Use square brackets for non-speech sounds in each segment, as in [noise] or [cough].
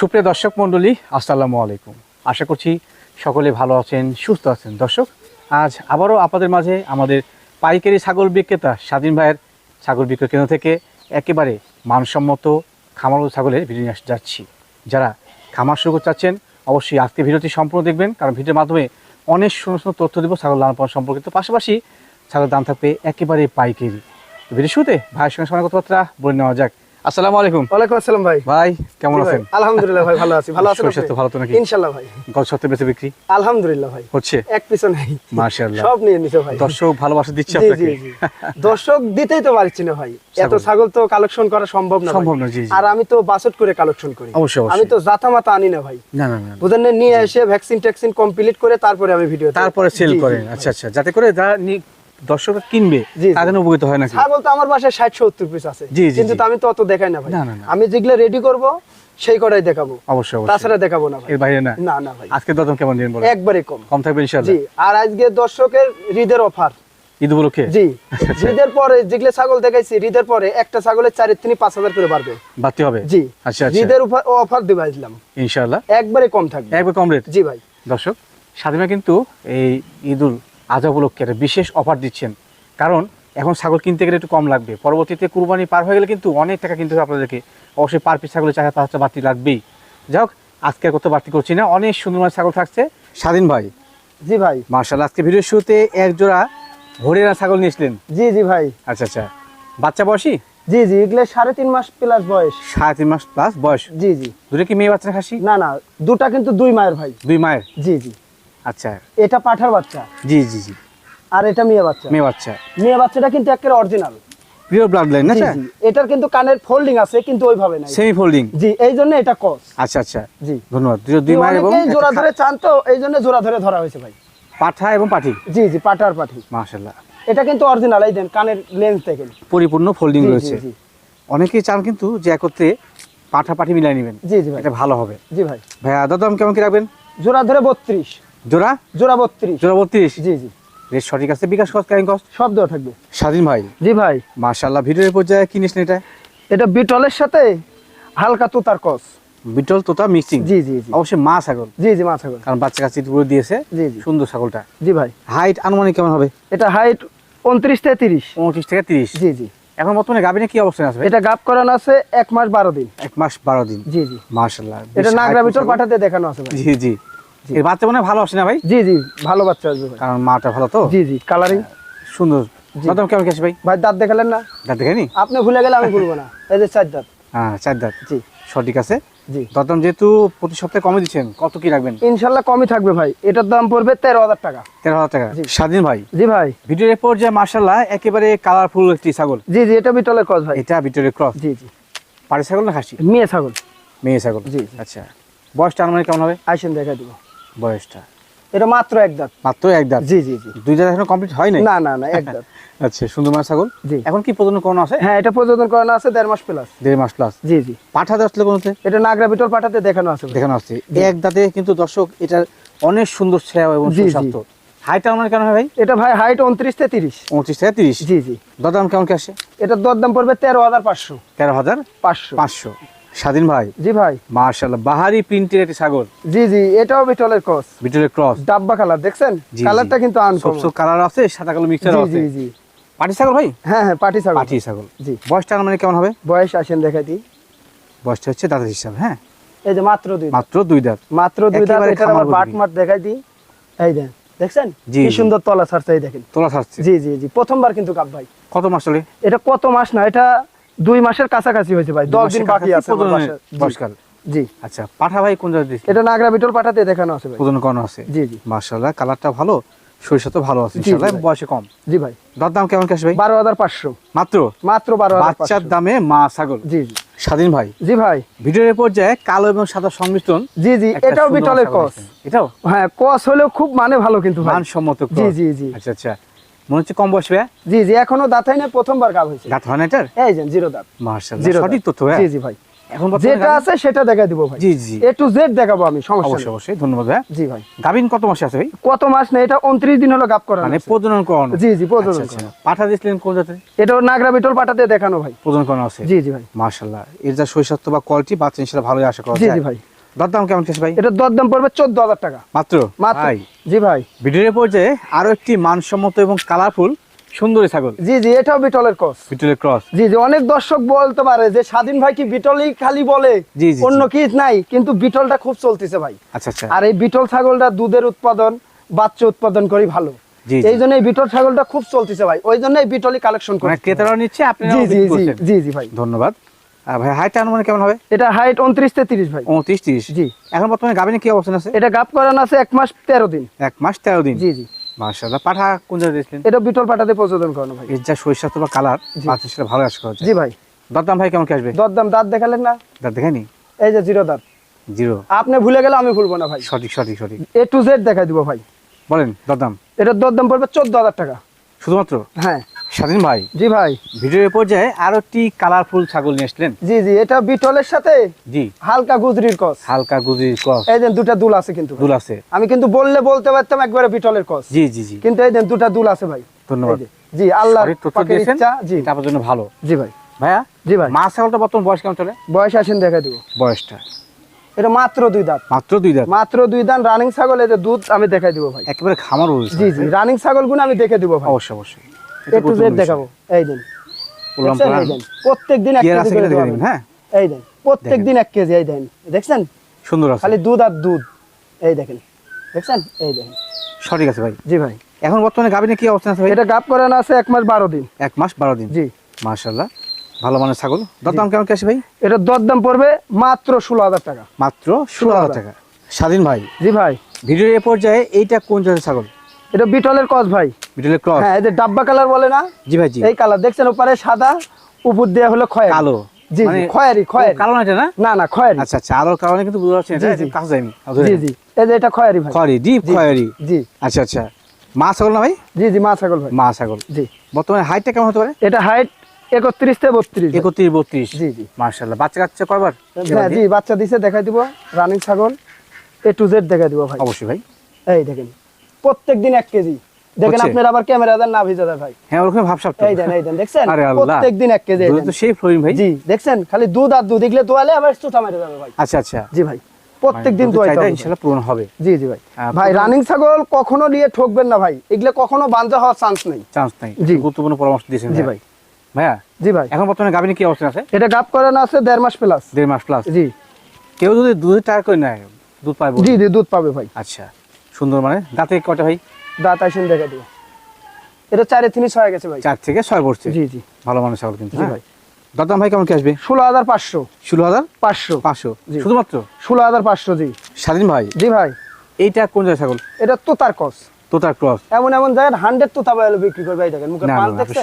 সুপ্রিয় দর্শক মণ্ডলী, আসসালামু আলাইকুম। আশা করছি সকলে ভালো আছেন, সুস্থ আছেন। দর্শক, আজ আবারও আপনাদের মাঝে আমাদের পাইকারি ছাগল বিক্রেতা স্বাধীন ভাইয়ের ছাগল বিক্রয় কেন্দ্র থেকে একেবারে মানসম্মত খামার ছাগলের ভিডিও নিয়ে যাচ্ছি। যারা খামার শুরু করতে চাচ্ছেন, অবশ্যই আজকে ভিডিওটি সম্পূর্ণ দেখবেন, কারণ ভিডিওর মাধ্যমে অনেক সুন্দর সুন্দর তথ্য দেবো, ছাগল লালন পালন সম্পর্কিত। পাশাপাশি ছাগলের দাম থাকবে একেবারে পাইকারি। ভিডিও শুরুতে ভাইয়ের সঙ্গে সময় কথাবার্তা বলে নেওয়া যাক। আসসালামু আলাইকুম। ওয়ালাইকুম আসসালাম ভাই। ভাই কেমন আছেন? আলহামদুলিল্লাহ ভাই ভালো আছি। ভালো আছেন ভালো তো নাকি? ইনশাআল্লাহ ভাই। গত সপ্তাহে বেঁচে বিক্রি? আলহামদুলিল্লাহ ভাই। হচ্ছে? এক পিছু নেই। মাশাআল্লাহ। সব নিয়ে নিছে ভাই। দর্শক ভালোবাসা দিচ্ছে আপনাকে। জি জি। দর্শক দিতেই তো পারছি না ভাই। এত ছাগল। তো কালেকশন করা সম্ভব না সম্ভব না, জি। আর আমি তো বাসট করে কালেকশন করি। অবশ্যই। আমি তো জাতা মাতা আনি না ভাই। না না না বুঝেন না, নিয়ে এসে ভ্যাকসিন ট্যাকসিন কমপ্লিট করে তারপরে আমি ভিডিও তারপরে সেল করেন। আচ্ছা আচ্ছা। যাতে করে নি- দর্শকরা কিনবে। তাদের উপকৃত হয় নাকি? ছাগল তো আমার বাসায় ষাট সত্তর পিস আছে। কিন্তু আমি তো অত দেখাই না ভাই। না, না, না। আমি যেগুলো রেডি করব সেই কটাই দেখাবো। অবশ্যই তাছাড়া দেখাবো না এর বাইরে না? না না ভাই। আজকে কেমন দিন বলেন? একবারে কম। কম থাকবে জি ইনশাআল্লাহ আর আজকে দর্শকের ঈদের অফার ঈদ উপলক্ষে? জি। [laughs] ঈদের পরে যেগুলো ছাগল দেখাইছি ঈদের পরে একটা ছাগলের চারের তিনি পাঁচ হাজার করে বাড়বে। বাড়তে হবে? জি। আচ্ছা আচ্ছা। ঈদের অফার দিবা দিলাম ইনশাআল্লাহ। একবারে কম থাকবে। একবার কম রেট জি ভাই। দর্শক স্বাধীনা কিন্তু এই ঈদুল আজহা উপলক্ষে একটা বিশেষ অফার দিচ্ছেন। কারণ এখন ছাগল কিনতে গেলে একটু কম লাগবে। পরবর্তীতে কুরবানি পার হয়ে গেলে কিন্তু অনেক টাকা কিনতে হবে আপনাদেরকে অবশ্যই পার পিস ছাগলের চাহিদা পাঁচটা বাড়তি লাগবেই। যাই হোক আজকে আর কত বাড়তি করছি না অনেক সুন্দর ছাগল থাকছে। স্বাধীন ভাই। জি ভাই। মার্শাল আজকে ভিডিওর শুরুতে এক জোড়া হরিয়ানা ছাগল নিয়েছিলেন। জি জি ভাই। আচ্ছা আচ্ছা। বাচ্চা বয়সী? জি জি এগুলো সাড়ে তিন মাস প্লাস বয়স। সাড়ে তিন মাস প্লাস বয়স? জি জি। দুটো কি মেয়ে বাচ্চা খাসি না না দুটা কিন্তু দুই মায়ের ভাই। দুই মায়ের? জি জি। আচ্ছা। এটা পাঠার বাচ্চা? জি জি জি। আর এটা মেয়ে বাচ্চা? মেয়ে বাচ্চা। মেয়ে বাচ্চাটা কিন্তু একেবারে অরিজিনাল পিওর ব্লাড লাইন না জি জি। এটার কিন্তু কানের ফোল্ডিং আছে কিন্তু ওইভাবে নাই। সেমি ফোল্ডিং জি এই জন্য এটা কস আচ্ছা আচ্ছা। জি। ধন্যবাদ। দুই মায়ের এবং জোড়া ধরে [laughs] চান তো এই জন্য জোড়া ধরে ধরা হয়েছে ভাই। পাঠা এবং পাঠি? জি জি পাঠি এটা কিন্তু অরিজিনাল এই দেন কানের লেন্স দেখেন। পরিপূর্ণ ফোল্ডিং রয়েছে। অনেকেই চান কিন্তু যে একত্রে পাঠা পাঠি মিলাই নেবেন। জি জি ভাই। এটা ভালো হবে। জি ভাই। ভাইয়া দাদাম কেমন কি রাখবেন? জোড়া ধরে বত্রিশ। জোড়া? জোড়া বত্রিশ। জোড়া বত্রিশ? জি জি। রেট সঠিক আছে। বিকাশ কস্ট ক্যারিং কস্ট সব দেওয়া থাকবে। স্বাধীন ভাই। জি ভাই। মাশাল্লাহ ভিডিওর পর্যায়ে কিনিস না এটা? এটা বিটলের সাথে হালকা তুতার কস। বিটল তোতা মিক্সিং? জি জি জি। অবশ্যই মা ছাগল। জি জি মাছ ছাগল। কারণ বাচ্চা কাছে পুরো দিয়েছে। জি জি। সুন্দর ছাগলটা। জি ভাই। হাইট আনুমানিক কেমন হবে? এটা হাইট উনত্রিশ থেকে তিরিশ। পঁচিশ থেকে তিরিশ? জি জি। এখন বর্তমানে গাভিনে কি অবস্থানে আসবে এটা গাপ করানো আছে এক মাস বারো দিন। এক মাস বারো দিন। জি জি। মাশাল্লাহ এটা নাগরা বিটল পাঠাতে দেখানো আছে জি জি। এর বাচ্চা মনে হয় ভালো আসে না ভাই? জি জি ভালো বাচ্চা আসবে কারণ মাটা ভালো তো? জি জি কালারিং সুন্দর। জি। কেমন গেছে ভাই? ভাই দাঁত দেখালেন না? দাঁত দেখেনি আপনি ভুলে গেলে আমি ভুলবো না। এই যে চার দাঁত। হ্যাঁ চার দাঁত। জি। সঠিক আছে? জি। দাদাম যেহেতু প্রতি সপ্তাহে কমে দিচ্ছেন কত কি রাখবেন? ইনশাল্লাহ কমই থাকবে ভাই। এটার দাম পড়বে তেরো হাজার টাকা। তেরো হাজার টাকা। স্বাধীন ভাই। জি ভাই। ভিডিওর এরপর যে মার্শাল্লাহ একেবারে কালারফুল একটি ছাগল। জি জি এটা বিটলের কস ভাই। এটা ভিডিওর ক্রস জি জি। পাড়ি ছাগল না খাসি? মেয়ে ছাগল। মেয়ে ছাগল। জি। আচ্ছা। বয়সটা আনুমানিক কেমন হবে? আইসেন দেখা দিব। বয়সটা? এটা মাত্র এক দাঁত। মাত্র এক দাঁত? জি জি জি। দুই দাঁত এখনও কমপ্লিট হয় নাই? না না না এক দাঁত। [laughs] আচ্ছা সুন্দর মাছ ছাগল? জি। এখন কি প্রজনন কোন আছে? হ্যাঁ এটা প্রযোজন করানো আছে দেড় মাস প্লাস দেড় মাস প্লাস জি জি। পাঠা আসলে কোনোতে? এটা নাগরা বিটল পাঠাতে দেখানো আছে। দেখানো আসছে এক দাঁতে কিন্তু দর্শক এটার অনেক সুন্দর ছেয়া এবং। সুস্বাস্থ্য হাইট আমার হয় ভাই? এটা ভাই হাইট উনত্রিশ থেকে তিরিশ। পঁচিশ থেকে তিরিশ? জি জি। দাদাম কেমন কি আসে? এটার দরদাম পড়বে তেরো হাজার পাঁচশো। তেরো হাজার পাঁচশো। পাঁচশো। স্বাধীন ভাই? জি ভাই। মার্শাল্লাহ বাহারি প্রিন্টের একটি ছাগল। জি জি এটাও বিটলের কস ভিতরে ক্রস ডাব্বা কালার দেখছেন? কালারটা কিন্তু আনকমন সবসব কালার আছে সাদা কালো মিক্সচার আছে। জি জি। পাটি ছাগল ভাই? হ্যাঁ হ্যাঁ পাটি ছাগল। পাটি ছাগল। জি। বয়সটা মানে কেমন হবে? বয়স আসেন দেখাই দিই। বয়সটা হচ্ছে দাদার হিসাব হ্যাঁ? এই যে মাত্র দুই মাত্র দুই দাঁত। মাত্র দুই দাঁত খামার আবার বাট উপযোগী। দেখাই দিই। এই দেন দেখছেন? কি সুন্দর তলা ছাড়ছে এই দেখেন। তোলা থাকছে জি জি জি প্রথমবার কিন্তু কাপ ভাই। কত মাস চলে? এটা কত মাস না এটা দুই মাসের কাছাকাছি হয়েছে ভাই দশ দিন বাকি আছে বাসায়। জি, আচ্ছা পাঠা ভাই কোন জায়গায় এটা নাগরা বিটল পাঠাতে দেখানো আছে ভাই। করানো আছে? জি জি। মার্শাল্লাহ কালারটা ভালো সরিষা তো ভালো আছে ইনশাআল্লাহ বয়সে কম। জি ভাই। দর দাম কেমন ভাই? বারো হাজার পাঁচশো। মাত্র? মাত্র বারো হাজার বাচ্চার দামে মা ছাগল। জি জি। স্বাধীন ভাই। জি ভাই। ভিডিওর পর্যায়ে কালো এবং সাদা সংমিশ্রণ। জি জি এটাও বিটলের কস। এটাও? হ্যাঁ কস হলেও খুব মানে ভালো কিন্তু মানসম্মত জি জি জি। আচ্ছা আচ্ছা। মনে হচ্ছে কম বয়স জি জি এখনও দাঁত হয় না প্রথমবার হয়েছে। গাত হয় না এটার? এই যে জিরো দাঁত। জিরো সঠিক তথ্য জি জি ভাই। এখন যেটা আছে সেটা দেখাই দিব ভাই। জি জি। এ টু জেড দেখাবো আমি সমস্যা অবশ্যই অবশ্যই ধন্যবাদ ভাই জি ভাই। গাভিন কত মাসে আছে ভাই? কত মাস না এটা উনত্রিশ দিন হলো গাপ করা মানে প্রজনন করানো। জি জি প্রজনন আচ্ছা, আচ্ছা। করানো। পাঠা দিয়েছিলেন কোন জাতের? এটা নাগরা বিটল পাটাতে দেখানো ভাই। প্রজনন করানো আছে। জি জি ভাই। মার্শাল্লাহ এর যা শৈশত্ব বা কোয়ালিটি বাচ্চা সেটা ভালোই আশা করা জি জি ভাই। দরদাম কেমন কেছে ভাই? এটা দরদাম পড়বে চোদ্দ হাজার টাকা। মাত্র? মাত্র। জি ভাই। ভিডিওর পর্যায়ে আরও একটি মানসম্মত এবং কালারফুল সুন্দরী ছাগল। জি জি এটাও বিটলের কস ভিডিওর ক্রস। জি জি অনেক দর্শক বলতে পারে যে স্বাধীন ভাই কি বিটলই খালি বলে? অন্য। কি নাই কিন্তু বিটলটা খুব চলতেছে ভাই। আচ্ছা আচ্ছা। আর এই বিটল ছাগলটা দুধের উৎপাদন বাচ্চা উৎপাদন করি ভালো। এই জন্য এই বিটল ছাগলটা খুব চলতেছে ভাই। ওই জন্য এই বিটলই কালেকশন করে করি ক্রেতারাও নিচ্ছে আপনি জি জি জি জি জি ভাই। ধন্যবাদ। আর ভাই হাইট আনুমানিক কেমন হবে? এটা হাইট উনত্রিশ তেত্রিশ ভাই। উনত্রিশ তিরিশ? জি। এখন বর্তমানে কি অবস্থান আছে? এটা করানো আছে মাস তেরো দিন। এক মাস তেরো দিন? জি পাঠা কোন জায়গায় দিয়েছিলেন? এটা বিটল পাটাতে প্রচলন করানো ভাই। এর যা শৈশব বা কালার। ভালো আশা করা জি ভাই। দরদাম ভাই কেমন কি আসবে? দরদাম দাঁত দেখালেন না? দাঁত এই যে জিরো দাঁত। জিরো। আপনি ভুলে গেলে আমি ভুলবো না ভাই। সঠিক সঠিক সঠিক। এ টু জেড দেখাই দিব ভাই। বলেন দরদাম। এটার দরদাম পড়বে চোদ্দ হাজার টাকা। শুধুমাত্র? হ্যাঁ। স্বাধীন ভাই জি ভাই। ভিডিওর পর্যায়ে আরও একটি কালারফুল ছাগল নিয়ে আসলেন। জি জি এটা বিটলের সাথে জি। হালকা গুজরির কস। হালকা গুজরির কস। এই দেন দুটা দুল আছে কিন্তু দুল আছে। আমি কিন্তু বললে বলতে পারতাম একবারে বিটলের কস। জি জি জি। কিন্তু এই দেন দুটা দুল আছে ভাই। ধন্যবাদ। জি আল্লাহ ইচ্ছা জি। আপনার জন্য ভালো। জি ভাই। ভাইয়া জি ভাই। মা ছাগলটা বর্তমান বয়স কেমন চলে? বয়স আসেন দেখাই দিব। বয়সটা? এটা মাত্র দুই দাঁত। মাত্র দুই দাঁত? মাত্র দুই দাঁত রানিং ছাগল যে দুধ আমি দেখাই দিব ভাই। একেবারে খামার জি জি রানিং ছাগলগুলো আমি দেখে দিব ভাই। অবশ্যই অবশ্যই। জেড দেখাবো। এই দিন। প্রত্যেক দিন। এক কেজি আছে করে। হ্যাঁ। এই দেন। প্রত্যেক দিন এক কেজি এই দেন। দেখছেন? সুন্দর আছে। খালি দুধ আর দুধ। এই দেখেন। দেখছেন? এই দেখেন। সঠিক আছে ভাই। জি ভাই। এখন বর্তমানে গাভিনে কি অবস্থা আছে ভাই? এটা গাপ করানো আছে এক মাস বারো দিন। এক মাস বারো দিন। জি। ভালো মানের ছাগল। দরদাম কেমন কি আছে ভাই? এটা দরদাম পড়বে মাত্র ষোলো হাজার টাকা। মাত্র ষোলো হাজার। টাকা। স্বাধীন ভাই। জি ভাই। ভিডিওর এ পর্যায়ে এইটা কোন জাতের ছাগল? এটা বিটলের কস ভাই। ভিডিওর ক্রস হ্যাঁ এই যে ডাব্বা কালার বলে না? জি ভাই জি। এই কালার দেখছেন ওপারে সাদা উপর দিয়ে হলো খয়েরি। কালো। জি মানে খয়েরি খয়েরি। কালো না এটা না? না না খয়েরি। আচ্ছা আচ্ছা আলোর কারণে কিন্তু বুঝতে পারছেন জি, এটা জি। কাছে যায়নি জি জি। এই যে এটা খয়েরি ভাই। খয়েরি ডিপ খয়েরি। জি। আচ্ছা আচ্ছা। মা ছাগল না ভাই? জি জি মা ছাগল ভাই। মা ছাগল। জি। বর্তমানে হাইটটা কেমন হতে পারে? এটা হাইট একত্রিশ থেকে বত্রিশ। একত্রিশ বত্রিশ। জি জি। মার্শাল্লাহ বাচ্চা কাচ্চা কয়বার? হ্যাঁ জি বাচ্চা দিছে দেখাই দিব। রানিং ছাগল এ টু জেড দেখাই দিব ভাই। অবশ্যই ভাই। এই দেখেন। প্রত্যেক দিন এক কেজি। দেখেন আপনার আবার ক্যামেরা দেন না ভিজা দেন ভাই। হ্যাঁ ওরকম ভাবসাব এই দেন এই দেন দেখছেন? প্রত্যেক দিন এক কেজি। তো সেই ফ্লোরিং ভাই। জি দেখছেন? খালি দুধ আর দুধ এগুলো দোয়ালে আবার চুথা মেরে যাবে ভাই। আচ্ছা আচ্ছা। জি ভাই প্রত্যেক দিন মানে দোয়াইতে। ইনশাআল্লাহ পূরণ হবে। জি জি ভাই। ভাই রানিং ছাগল কখনো নিয়ে ঠকবেন না ভাই। এগুলো কখনো বাঞ্জা হওয়ার চান্স নেই। চান্স নাই। জি। গুরুত্বপূর্ণ পরামর্শ দিয়েছেন জি ভাই ভাই। ভাইয়া জি ভাই। এখন বর্তমানে গাভিনী কি অবস্থা আছে? এটা গাপ করানো আছে দেড় মাস প্লাস দেড় মাস প্লাস জি। কেউ যদি দুধের টাকা করে নেয় দুধ পাইব জি জি দুধ পাবে ভাই। আচ্ছা। সুন্দর মানে? দাঁতে কটা ভাই? দাঁত আইসেন দেখা দিব এটা চারে তিনি ছয় গেছে ভাই। চার থেকে ছয় পড়ছে? জি জি। ভালো মানের ছাগল কিন্তু হ্যাঁ। ভাই। ভাই কেমন কি আসবে? ষোলো হাজার পাঁচশো। ষোলো হাজার পাঁচশো। পাঁচশো। জি। শুধুমাত্র? ষোলো হাজার পাঁচশো জি। স্বাধীন ভাই? জি ভাই। এইটা কোন জায়গায় ছাগল? এটা তোতার কস তোতার ক্রস। এমন এমন জায়গায় হান্ড্রেড তোতা বিক্রি করে ভাই দেখেন। মুখের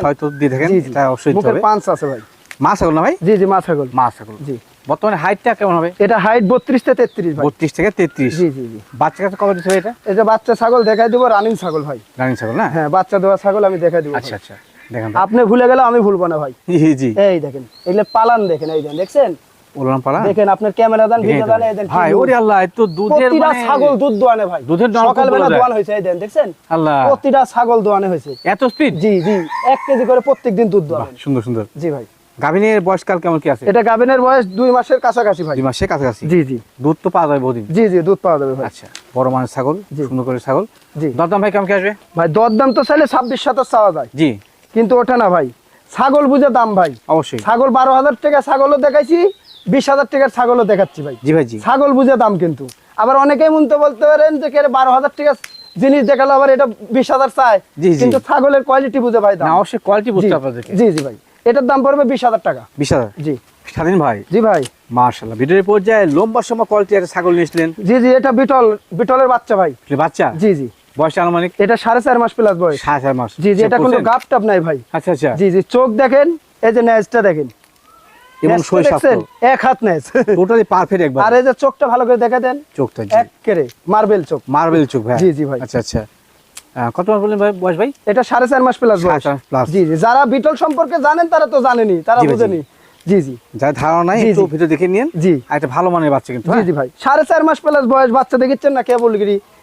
পাঁচ দিয়ে। এটা অবশ্যই মুখের পাঁচ আছে ভাই। মা ছাগল না ভাই? জি জি মা ছাগল মা ছাগল জি। বর্তমানে হাইটটা কেমন হবে? এটা হাইট বত্রিশ থেকে তেত্রিশ বত্রিশ থেকে তেত্রিশ। জি জি জি। বাচ্চা কাছে কবে হবে এটা? এটা বাচ্চা ছাগল দেখাই দিব রানিং ছাগল ভাই। রানী ছাগল না? হ্যাঁ বাচ্চা দেওয়া ছাগল আমি দেখাই দিব আচ্ছা আচ্ছা। দেখেন আপনি ভুলে গেলে আমি ভুলবো না ভাই। জি জি এই দেখেন এগুলো পালান দেখেন এই দেখেন দেখছেন? পালা দেখেন আপনার ক্যামেরা দান ভিডিও দান এই দেখেন ভাই ওরে আল্লাহ দুধের মানে ছাগল দুধ দোয়ানে ভাই। দুধের নলকূপ সকালবেলা দোয়ান হয়েছে এই দেখেন দেখছেন? আল্লাহ। প্রতিটা ছাগল দোয়ানে এত স্পিড জি জি এক কেজি করে প্রত্যেক দিন দুধ দোয়ান। সুন্দর সুন্দর। জি ভাই। গাভিনের বয়সকাল কেমন কি আছে? এটা গাভিনের বয়স দুই মাসের কাছাকাছি ভাই। দুই মাসে কাছাকাছি? জি জি। দুধ তো পাওয়া যাবে বহুদিন। জি জি দুধ পাওয়া যাবে ভাই। আচ্ছা বড় মানের ছাগল। সুন্দর করে ছাগল। জি। দরদাম ভাই কেমন কি আসবে? ভাই দরদাম তো চাইলে ছাব্বিশ সাতাশ চাওয়া যায়। জি। কিন্তু ওঠে না ভাই। ছাগল বুঝে দাম ভাই। অবশ্যই। ছাগল বারো হাজার টাকা ছাগলও দেখাইছি বিশ হাজার টাকার ছাগলও দেখাচ্ছি ভাই। জি ভাই জি। ছাগল বুঝে দাম কিন্তু। আবার অনেকেই মনতে বলতে পারেন যে কে বারো হাজার টাকা জিনিস দেখাল আবার এটা বিশ হাজার চায়। কিন্তু ছাগলের কোয়ালিটি বুঝে ভাই দাম। না অবশ্যই কোয়ালিটি বুঝতে আপনাদেরকে। জি জি ভাই। এটার দাম পড়বে বিশ হাজার টাকা। বিশ হাজার? জি। স্বাধীন ভাই। জি ভাই। মার্শাল্লাহ ভিডিওর পর্যায়ে লম্বা সময় কোয়ালিটি একটা ছাগল নিয়েছিলেন জি জি এটা বিটল বিটলের বাচ্চা ভাই। বাচ্চা? জি জি। বয়স আনুমানিক? এটা সাড়ে চার মাস প্লাস বয়স। সাড়ে চার মাস। জি জি এটা কোনো গাপ টাপ নাই ভাই। আচ্ছা আচ্ছা। জি জি চোখ দেখেন এই যে ন্যাজটা দেখেন। এবং? এক হাত ন্যাজ টোটালি পারফেক্ট একবার। আর এই যে চোখটা ভালো করে দেখা দেন চোখটা জি। এক কেড়ে মার্বেল চোখ। মার্বেল চোখ ভাই। জি, জি ভাই। আচ্ছা আচ্ছা। কত মাস বললেন ভাই বয়স ভাই? এটা সাড়ে চার মাস প্লাস বয়স। জি জি যারা বিটল সম্পর্কে জানেন তারা তো জানেনি তারা জি বুঝেনি। জি। জি যার ধারণা নাই একটু ভিডিও দেখে নিন জি। একটা ভালো মানের বাচ্চা কিন্তু জি হ্যাঁ? জি ভাই। সাড়ে চার মাস প্লাস বয়স বাচ্চা দেখেছেন না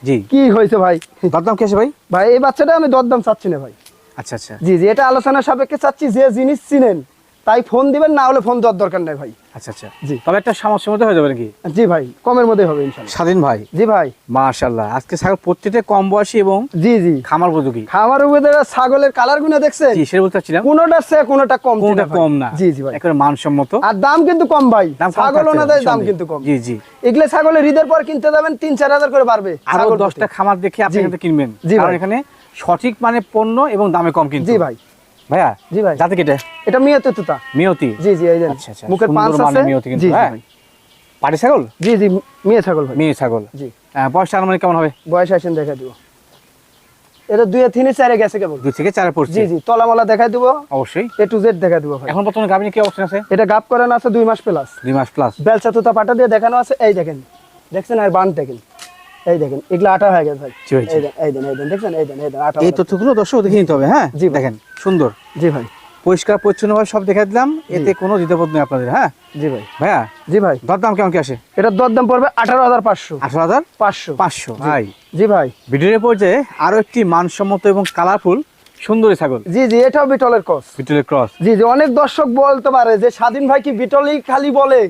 জি। কি হয়েছে ভাই? দরদাম কি আছে ভাই? ভাই এই বাচ্চাটা আমি দরদাম চাচ্ছি না ভাই। আচ্ছা আচ্ছা। জি জি এটা আলোচনা সাপেক্ষে চাচ্ছি যে জিনিস চিনেন। তাই ফোন দিবেন না হলে ফোন দেওয়ার দরকার নাই ভাই। আচ্ছা আচ্ছা। জি। তবে একটা সমস্যার মধ্যে হয়ে যাবে নাকি? জি ভাই কমের মধ্যে হবে স্বাধীন ভাই? জি ভাই। মাশাল্লাহ আজকে ছাগল প্রত্যেকটা কম বয়সী এবং জি জি। খামার উপযোগী। খামার উপরে ছাগলের কালারগুলো দেখছেন? জি সেটা বলতে চাচ্ছিলাম কোনোটার সে কোনোটা কম কোনটা কম না। জি জি ভাই। একেবারে মানসম্মত। আর দাম কিন্তু কম ভাই। ছাগল ওনাদের দাম কিন্তু কম। জি জি। এগুলো ছাগলের ঈদের পর কিনতে যাবেন তিন চার হাজার করে বাড়বে আরও ছাগল দশটা খামার দেখে আপনি কিনবেন। কারণ ভাই। এখানে সঠিক মানে পণ্য এবং দামে কম কিন্তু। জি ভাই। ভাইয়া? জি ভাই। কেটে? এটা মিয়াতে তুতা। মিয়তি? জি জি এই আচ্ছা, আচ্ছা, মুখের পাঁচ আছে। মিয়তি কিন্তু, হ্যাঁ? পাটি ছাগল? জি জি মেয়ে ছাগল ভাই। মেয়ে ছাগল। জি। আহ, বয়সটা আনুমানিক কেমন হবে? বয়স আসেন দেখা দিব। এটা দুই তিনে চারে গেছে কেবল। দুই থেকে চারে পড়ছে। জি জি তলামালা দেখা দিব। অবশ্যই। এ টু জেড দেখা দিব ভাই। এখন বর্তমানে গাভিনী কি অবস্থা আছে? এটা গাপ করানো আছে দুই মাস প্লাস দুই মাস প্লাস বেলচা তুতা পাটা দিয়ে দেখানো আছে। এই দেখেন। দেখছেন? আর বান দেখেন এই দেখেন এগুলো আটা হয়ে গেছে ভাই। জি ভাই, জি। এই দেন এই দেন দেখছেন? এই দেন এই দেন আটা এই তথ্যগুলো দর্শক দেখে নিতে হবে হ্যাঁ? জি দেখেন সুন্দর। জি ভাই। পরিষ্কার পরিচ্ছন্নভাবে সব দেখে দিলাম এতে কোনো দ্বিধাবোধ নেই আপনাদের হ্যাঁ? জি ভাই। ভাইয়া জি ভাই। দরদাম কেমন কি আসে? দরদাম পড়বে আঠারো হাজার পাঁচশো। আঠারো হাজার পাঁচশো। পাঁচশো ভাই। জি ভাই। ভিডিওর পর্যায়ে আরও একটি মানসম্মত এবং কালারফুল সুন্দরী ছাগল। জি জি এটাও বিটলের কস ভিডিওর ক্রস জি জি অনেক দর্শক বলতে পারে যে স্বাধীন ভাই কি বিটলই খালি বলে?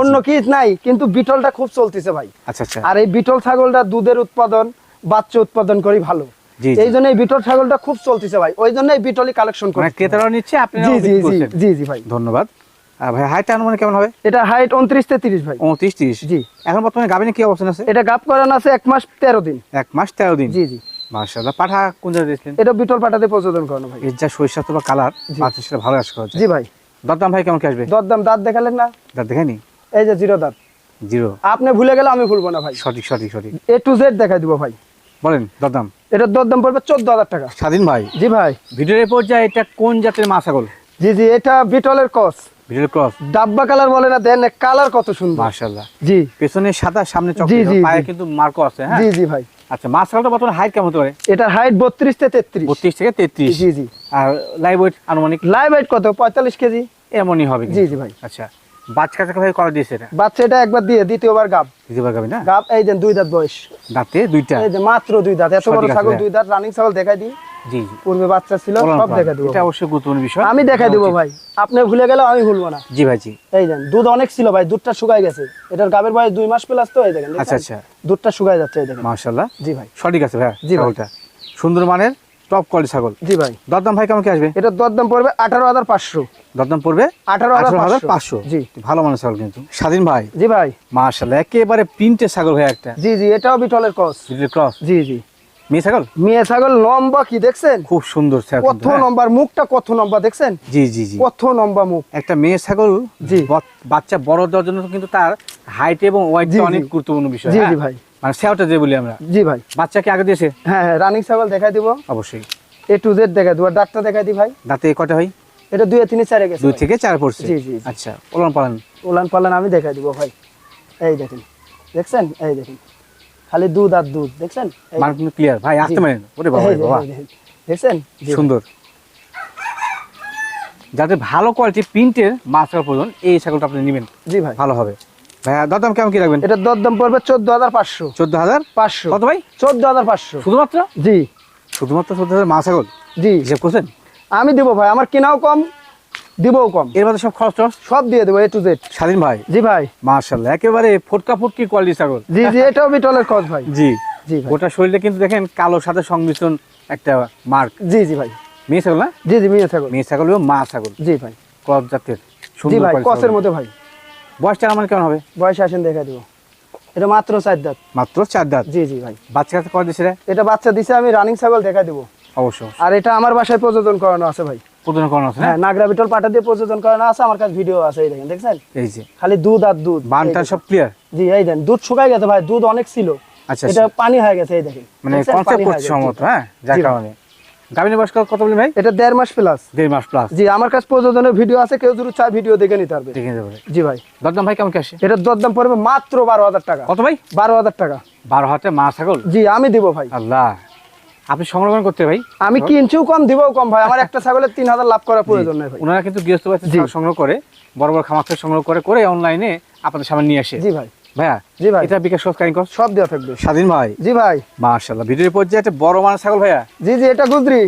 অন্য কি নাই কিন্তু বিটলটা খুব চলতেছে ভাই। আচ্ছা আচ্ছা। আর এই বিটল ছাগলটা দুধের উৎপাদন বাচ্চা উৎপাদন করি ভালো। এই জন্য এই বিটল ছাগলটা খুব চলতেছে ভাই। ওই জন্য এই বিটলই কালেকশন করি মানে ক্রেতারা নিচ্ছে আপনি জি জি জি জি ভাই। ধন্যবাদ। ভাই হাইট আনুমানিক কেমন হবে? এটা হাইট উনত্রিশ তেত্রিশ ভাই। উনত্রিশ তিরিশ। জি। এখন বর্তমানে গাভিনী কি অবস্থান আছে? এটা করানো আছে এক মাস তেরো দিন। এক মাস তেরো দিন। জি জি। মার্শাল্লাহ পাঠা কোন জায়গায় দিয়েছিলেন? এটা বিটল পাটাতে প্রচলন করানো ভাই। এর যা সরিষা বা কালার জি। বাচ্চা ভালো আশা জি ভাই। দরদাম ভাই কেমন কি আসবে? দরদাম দাঁত দেখালেন না? দাঁত এই যে জিরো দাঁত। জিরো। আপনি ভুলে গেলে আমি ভুলবো না ভাই। সঠিক সঠিক সঠিক। এ টু জেড দেখাই দিব ভাই। বলেন দরদাম। এটার দরদাম পড়বে চোদ্দ হাজার টাকা। স্বাধীন ভাই। জি ভাই। ভিডিওর পর্যায়ে এটা কোন জাতের মা ছাগল? জি জি এটা বিটলের কস ভিডিওর ক্রস। ডাব্বা কালার বলে না দেন কালার কত সুন্দর। মার্শাল্লাহ জি। পেছনে সাদা সামনে চকলেট। পায়ে কিন্তু মার্কও আছে হ্যাঁ? জি জি ভাই। আচ্ছা মাছ ছাগলটা বর্তমানে হাইট কেমন হতে পারে? এটার হাইট বত্রিশ থেকে তেত্রিশ। বত্রিশ থেকে তেত্রিশ। জি জি। আর লাইভ ওয়েট আনুমানিক? লাইভ ওয়েট কত? পঁয়তাল্লিশ কেজি। এমনই হবে জি জি ভাই। আচ্ছা। বাচ্চা কাছে ভাই করা দিয়েছে বাচ্চা এটা একবার দিয়ে দ্বিতীয়বার গাব। দ্বিতীয়বার গাবি না? গাব এই দেন দুই দাঁত বয়স। দাঁতে দুইটা? এই যে মাত্র দুই দাঁত এত বড় ছাগল। দুই দাঁত রানিং ছাগল দেখাই দিই। জি জি। পূর্বে বাচ্চা ছিল সব দেখা দিব। এটা অবশ্যই গুরুত্বপূর্ণ বিষয়। আমি দেখাই দিব ভাই। আপনি ভুলে গেলেও আমি ভুলবো না। জি ভাই জি। এই দেন দুধ অনেক ছিল ভাই দুধটা শুকাই গেছে। এটার গাবের বয়স দুই মাস প্লাস তো এই দেখেন আচ্ছা আচ্ছা। দুধটা শুকাই যাচ্ছে এই দেখেন। জি ভাই। সঠিক আছে ভাই জি ভাই। সুন্দর মানের টপ কোয়ালিটি ছাগল। জি ভাই। দরদাম ভাই কেমন কি আসবে? এটার দরদাম পড়বে আঠারো হাজার পাঁচশো। দরদাম পড়বে আঠারো হাজার পাঁচশো। জি। ভালো মানের ছাগল কিন্তু। স্বাধীন ভাই। জি ভাই। মার্শাল্লাহ একেবারে প্রিন্টে ছাগল ভাই একটা। জি জি এটাও বিটলের কস ক্রস জি জি। মেয়ে ছাগল? মেয়ে ছাগল লম্বা কি দেখছেন? খুব সুন্দর কত হ্যাঁ? নম্বর মুখটা কত নম্বর দেখছেন? জি জি জি। কত নম্বর মুখ? একটা মেয়ে ছাগল জি। বাচ্চা বড় দেওয়ার জন্য কিন্তু তার হাইট এবং জি। অনেক গুরুত্বপূর্ণ বিষয় জি হ্যাঁ? জি ভাই। মানে যে বলি আমরা। জি ভাই। বাচ্চাকে আগে দিয়েছে? হ্যাঁ হ্যাঁ রানিং ছাগল দেখাই দিব। অবশ্যই। এ টু জেড দেখাই দিব ডাক্তার দেখাই দি ভাই। দাঁতে কটা হয়? এটা দুই তিন চারে গেছে দুই থেকে চার পড়ছে? জি, জি। আচ্ছা ওলান পালান। উলান পালান আমি দেখাই দিব ভাই। এই দেখেন দেখছেন? এই দেখেন। খালি দুধ আর দুধ দেখছেন? মানে ক্লিয়ার ভাই আসতে। পারেন ওরে বাবা। বাবা দেখছেন? সুন্দর। যাদের ভালো কোয়ালিটি প্রিন্টের মাছ প্রয়োজন এই ছাগলটা আপনি নেবেন। জি ভাই। ভালো হবে। ভাইয়া দরদাম কেমন কি রাখবেন? দরদাম পড়বে চোদ্দ হাজার পাঁচশো। চোদ্দ হাজার? পাঁচশো। কত ভাই? চোদ্দ হাজার পাঁচশো। শুধুমাত্র? জি। শুধুমাত্র চোদ্দ হাজার? মাছ জি। হিসেব করছেন? আমি দিব ভাই আমার কেনাও কম দিবও কম। এর মধ্যে সব খরচ সব দিয়ে দেবো এ টু জেড স্বাধীন ভাই? জি ভাই। মার্শাল্লাহ একেবারে ফটকা ফুটকি কোয়ালিটি ছাগল। জি জি এটাও বিটলের কস ভাই। জি। জি গোটা শরীরে কিন্তু দেখেন কালো সাথে সংমিশ্রণ একটা মার্ক জি জি ভাই। মেয়ে ছাগল না? জি জি মেয়ে ছাগল। মেয়ে ছাগল মা ছাগল। জি ভাই। ক্রস জাতের। জি ভাই quality মধ্যে ভাই। বয়সটা আমার কেমন হবে? বয়স আসেন দেখা দিব। এটা মাত্র চার দাঁত। মাত্র চার দাঁত? জি জি ভাই। বাচ্চা কাছে? এটা বাচ্চা দিছে আমি রানিং ছাগল দেখা দিব। অবশ্য আর এটা আমার বাসায় প্রযোজন করানো আছে ভাই। করানো আছে হ্যাঁ নাগরা বিটল পাটা দিয়ে প্রযোজন করানো আছে আমার কাছে ভিডিও আছে এই দেখেন দেখছেন? এই যে। খালি দুধ আর দুধ। বানটা সব ক্লিয়ার জি এই দেন দুধ শুকাই গেছে ভাই দুধ অনেক ছিল। আচ্ছা এটা আচ্ছা। পানি হয়ে গেছে এই দেখেন। মানে কনসেপ্ট করছে। হ্যাঁ যার কারণে। গাভিনী বয়স কত বলি ভাই? এটা দেড় মাস প্লাস দেড় মাস প্লাস জি আমার কাছে প্রযোজনের ভিডিও আছে কেউ যদি চায় ভিডিও দেখে নিতে পারবে। দেখে যাবে জি ভাই। দরদাম ভাই কেমন কি আসে? এটার দরদাম পড়বে মাত্র বারো হাজার টাকা। কত ভাই? বারো হাজার টাকা। বারো হাতে মা ছাগল? জি আমি দিব ভাই। আল্লাহ। আপনি সংরক্ষণ করতে ভাই? আমি কিনছিও কম দিবও কম ভাই। আমার একটা ছাগলের তিন হাজার লাভ করার প্রয়োজন নেই ওনারা কিন্তু গৃহস্থ সংগ্রহ করে বড় বড় খামার সংগ্রহ করে করে অনলাইনে আপনাদের সামনে নিয়ে আসে। জি ভাই। ভাইয়া জি ভাই। এটা বিকাশ সৎকারী কর সব দেওয়া থাকবে। স্বাধীন ভাই? জি ভাই। মার্শাল্লাহ ভিডিওর পর্যায়ে একটা বড় মানের ছাগল ভাইয়া? জি জি এটা গুজরি।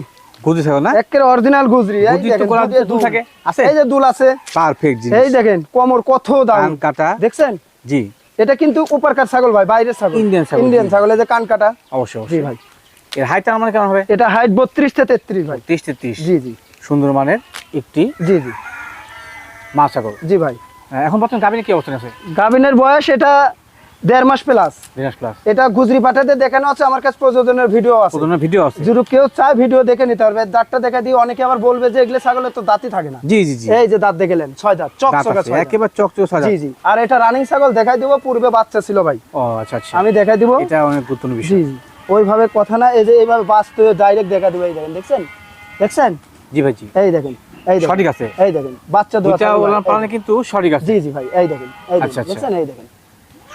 গুজি ছাগল না? একের অরিজিনাল গুজরি। এই দেখেন, দুল দুল। থাকে? আছে? এই যে দুল আছে। পারফেক্ট এই দেখেন কোমর কত দাম। কাটা। দেখছেন? জি। এটা কিন্তু উপরকার ছাগল ভাই বাইরের ছাগল। Indian ছাগল, ইন্ডিয়ান ছাগল এই যে কান কাটা। অবশ্যই জি অবশ্যই। ভাই। এর হাইট আমার কেমন হবে? এটা হাইট থেকে ভাই। তেইশ তেত্রিশ জি জি। সুন্দর মানের একটি জি জি। মা ছাগল। জি ভাই। এখন বর্তমানে গাবিনে কি অবস্থান আছে? বয়স এটা দেড় মাস প্লাস প্লাস এটা গুজরি পাঠাতে দেখানো আছে আমার কাছে প্রযোজনের ভিডিও আছে। ভিডিও আছে। যদি কেউ চায় ভিডিও দেখে নিতে পারবে দাঁতটা দেখা দিয়ে অনেকে আবার বলবে যে এগুলো ছাগলের তো দাঁতই থাকে না। জি জি জি। এই যে দাঁত দেখেলেন ছয় দাঁত চক আছে, ছয়। একেবারে চকচক সাজা জি জি। আর এটা রানিং ছাগল দেখাই দিব পূর্বে বাচ্চা ছিল ভাই। ও আচ্ছা আচ্ছা। আমি দেখাই দিব। এটা অনেক গুরুত্বপূর্ণ বিষয়। জি। ওইভাবে কথা না এই যে এইভাবে বাস্তবে ডাইরেক্ট দেখা দিব এই দেখেন দেখছেন দেখছেন? জি ভাই জি। এই দেখেন। সঠিক আছে। এই দেখেন বাচ্চা দোয়া দুইটা ছাগল ভাই, বললাম এই পালনে কিন্তু সঠিক আছে। জি জি ভাই এই দেখেন এই দেখেন। এই দেখেন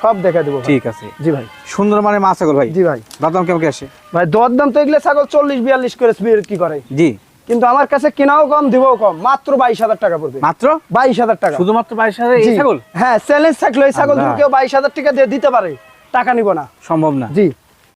সব দেখা দেবো ঠিক আছে। জি ভাই। সুন্দর মানে মা ছাগল ভাই। জি ভাই। দাম কেমন আসে? ভাই দর তো এগুলো ছাগল চল্লিশ বিয়াল্লিশ করে কি করে? জি। কিন্তু আমার কাছে কেনাও কম দিবও কম মাত্র বাইশ হাজার টাকা পড়বে। মাত্র? বাইশ হাজার টাকা। শুধুমাত্র বাইশ হাজার এই ছাগল? হ্যাঁ চ্যালেঞ্জ থাকল এই ছাগল কেউ বাইশ হাজার টাকা দিয়ে দিতে পারে টাকা নিব না। সম্ভব না। জি।